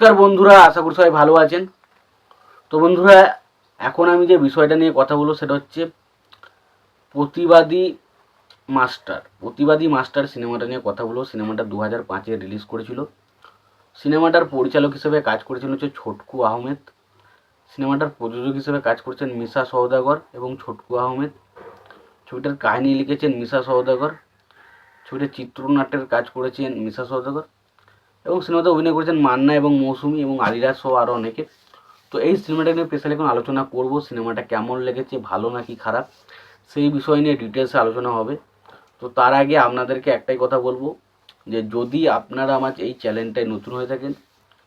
নমস্কার বন্ধুরা, আশা করি সবাই ভালো আছেন। তো বন্ধুরা, এখন আমি যে বিষয়টা নিয়ে কথা বলব সেটা হচ্ছে প্রতিবাদী মাস্টার প্রতিবাদী মাস্টার সিনেমাটা নিয়ে কথা বলব। সিনেমাটা দু হাজার পাঁচে রিলিজ করেছিল। সিনেমাটার পরিচালক হিসেবে কাজ করেছেন হচ্ছে ছোটকু আহমেদ। সিনেমাটার প্রযোজক হিসেবে কাজ করছেন মিশা সওদাগর এবং ছোটকু আহমেদ। ছবিটার কাহিনী লিখেছেন মিশা সওদাগর। ছবিটার চিত্রনাট্যের কাজ করেছেন মিশা সওদাগর। এবং সিনেমাতে অভিনয় করেছেন মান্না এবং মৌসুমি এবং আলিরাজ সহ আরও অনেকে। তো এই সিনেমাটা নিয়ে স্পেশালি এখন আলোচনা করব, সিনেমাটা কেমন লেগেছে, ভালো নাকি খারাপ, সেই বিষয় নিয়ে ডিটেলসে আলোচনা হবে। তো তার আগে আপনাদেরকে একটাই কথা বলব, যে যদি আপনারা আমার এই চ্যানেলটায় নতুন হয়ে থাকেন,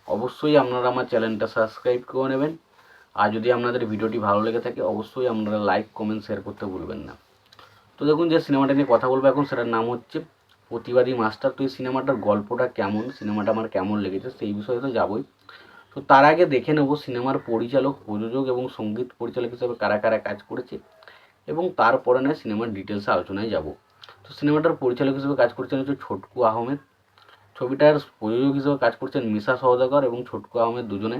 অবশ্যই আপনারা আমার চ্যানেলটা সাবস্ক্রাইব করে নেবেন। আর যদি আপনাদের ভিডিওটি ভালো লেগে থাকে, অবশ্যই আপনারা লাইক কমেন্ট শেয়ার করতে ভুলবেন না। তো দেখুন যে সিনেমাটা নিয়ে কথা বলব এখন, সেটার নাম হচ্ছে প্রতিবাদী মাস্টার, তো এই সিনেমাটার গল্পটা কেমন? সিনেমাটা আমার কেমন লেগেছে সেই বিষয়ে তো যাবই। তো তার আগে দেখে নেব সিনেমার পরিচালক, প্রযোজক এবং সংগীত পরিচালক হিসেবে কারা কারা কাজ করেছে এবং তারপরে নয় সিনেমার ডিটেলসে আলোচনায় যাব। তো সিনেমাটার পরিচালক হিসেবে কাজ করছেন হচ্ছে ছোটকু আহমেদ। ছবিটার প্রযোজক হিসেবে কাজ করছেন মিশা সওদাগর এবং ছোটকু আহমেদ দুজনে।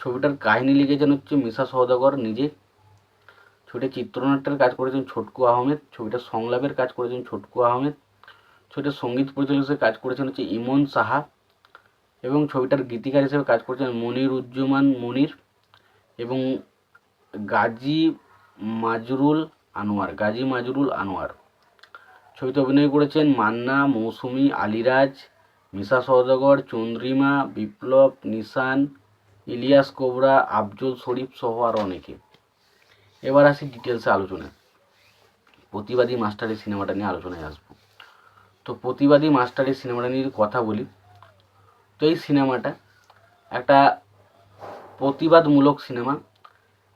ছবিটার কাহিনী লিখেছেন হচ্ছে মিশা সওদাগর নিজে। ছবিটার চিত্রনাট্যের কাজ করেছেন ছোটকু আহমেদ। ছবিটার সংলাপের কাজ করেছেন ছোটকু আহমেদ। ছবিটার সংগীত পরিচালক হিসেবে কাজ করেছেন হচ্ছে ইমন সাহা এবং ছবিটার গীতিকার হিসেবে কাজ করেছেন মনির উজ্জমান মনির এবং গাজী মাজরুল আনোয়ার, গাজী মাজরুল আনোয়ার। ছবিতে অভিনয় করেছেন মান্না, মৌসুমি, আলিরাজ, মিশা সওদাগর, চন্দ্রিমা, বিপ্লব, নিশান, ইলিয়াস কোবরা, আফজল শরীফ সহ আরও অনেকে। এবার আসি ডিটেলসে আলোচনায়। প্রতিবাদী মাস্টার এই সিনেমাটা নিয়ে আলোচনায় আসব। তো প্রতিবাদী মাস্টার এই সিনেমাটা নিয়ে কথা বলি, তো এই সিনেমাটা একটা প্রতিবাদমূলক সিনেমা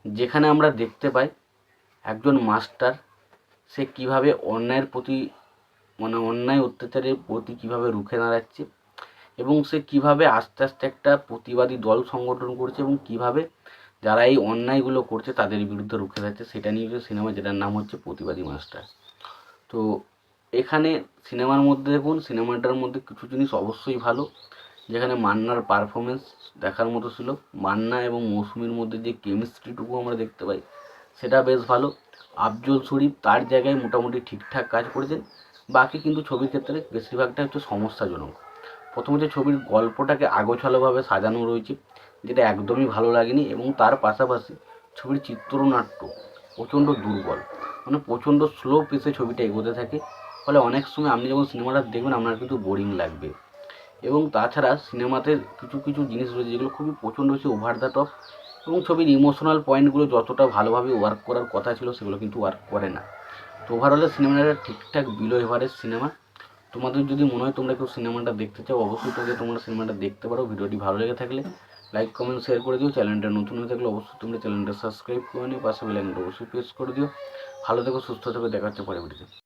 যেখানে আমরা দেখতে পাই একজন মাস্টার সে কীভাবে অন্যায়ের প্রতি মানে অন্যায় অত্যাচারের প্রতি কীভাবে রুখে দাঁড়াচ্ছে এবং সে কীভাবে আস্তে আস্তে একটা প্রতিবাদী দল সংগঠন করছে এবং কীভাবে যারা এই অন্যায়গুলো করছে তাদের বিরুদ্ধে রুখে দাঁড়াচ্ছে, সেটা নিয়ে সিনেমা যেটার নাম হচ্ছে প্রতিবাদী মাস্টার। তো এখানে সিনেমার মধ্যে দেখুন, সিনেমাটার মধ্যে কিছু জিনিস অবশ্যই ভালো। যেখানে মান্নার পারফরমেন্স দেখার মতো ছিল। মান্না এবং মৌসুমীর মধ্যে যে কেমিস্ট্রিটুকু আমরা দেখতে পাই, সেটা বেশ ভালো। আফজল শরীফ তার জায়গায় মোটামুটি ঠিকঠাক কাজ করেছেন। বাকি কিন্তু ছবির ক্ষেত্রে বেশিরভাগটা হচ্ছে সমস্যাজনক। প্রথমত ছবির গল্পটাকে আগোছালোভাবে সাজানো রয়েছে, যেটা একদমই ভালো লাগেনি এবং তার পাশাপাশি ছবির চিত্রনাট্য প্রচণ্ড দুর্বল। মানে প্রচণ্ড স্লো পেসে ছবিটা এগোতে থাকে। ফলে অনেক সময় আপনি যখন সিনেমাটা দেখবেন, আপনার কিন্তু বোরিং লাগবে। এবং তাছাড়া সিনেমাতে কিছু কিছু জিনিস রয়েছে যেগুলো খুবই প্রচণ্ড হচ্ছে ওভার দ্য টপ এবং ছবির ইমোশনাল পয়েন্টগুলো যতটা ভালোভাবে ওয়ার্ক করার কথা ছিল, সেগুলো কিন্তু ওয়ার্ক করে না। তো ওভারঅলে সিনেমাটা ঠিকঠাক বিলো এভারেজ সিনেমা। তোমাদের যদি মনে হয় তোমরা কেউ সিনেমাটা দেখতে চাও, অবশ্যই তোমরা তোমরা সিনেমাটা দেখতে পারো। ভিডিওটি ভালো লেগে থাকলে লাইক কমেন্ট শেয়ার করে দিও। চ্যানেলটা নতুন হয়ে থাকলে অবশ্যই তোমরা চ্যানেলটা সাবস্ক্রাইব করে নিও। পাশে বেলাইনটা অবশ্যই প্রেস করে দিও। ভালো থেকো, সুস্থ থেকো। দেখা হচ্ছে পরে ভিডিওতে